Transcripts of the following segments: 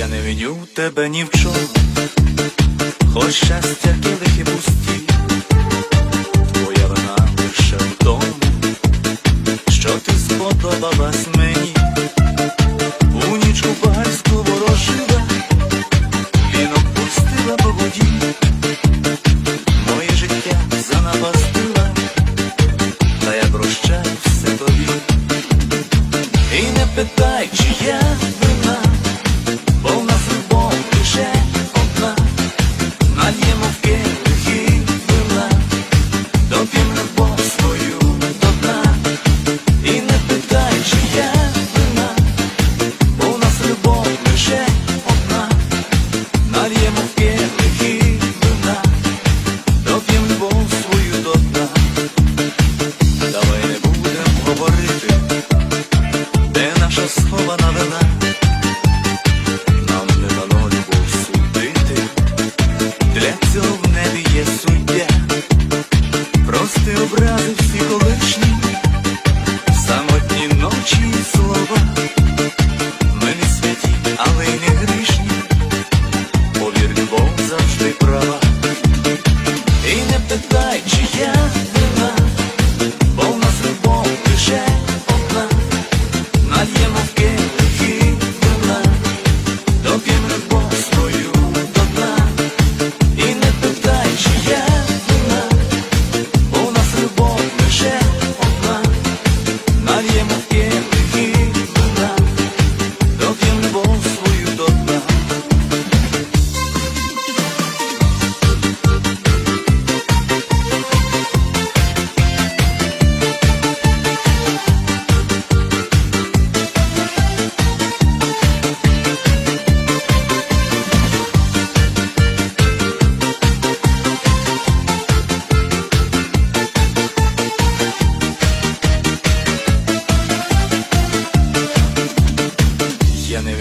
Я не виню тебе ні в чому, хоч щастя келихи пусті, твоя вина лише в тому, що ти сподобалась мені, у нічку барську наша схована нам не дано любов судити, для цього в небі є суддя, прости образи всі колишні, самотні ночі і слова, ми не святі, але й не грішні, повір, любов завжди права, і не питай, чи я вина, бо в нас любов лише. Нальємо в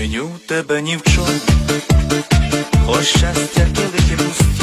виню тебе ні в чому, хоч щастя келихи пусті,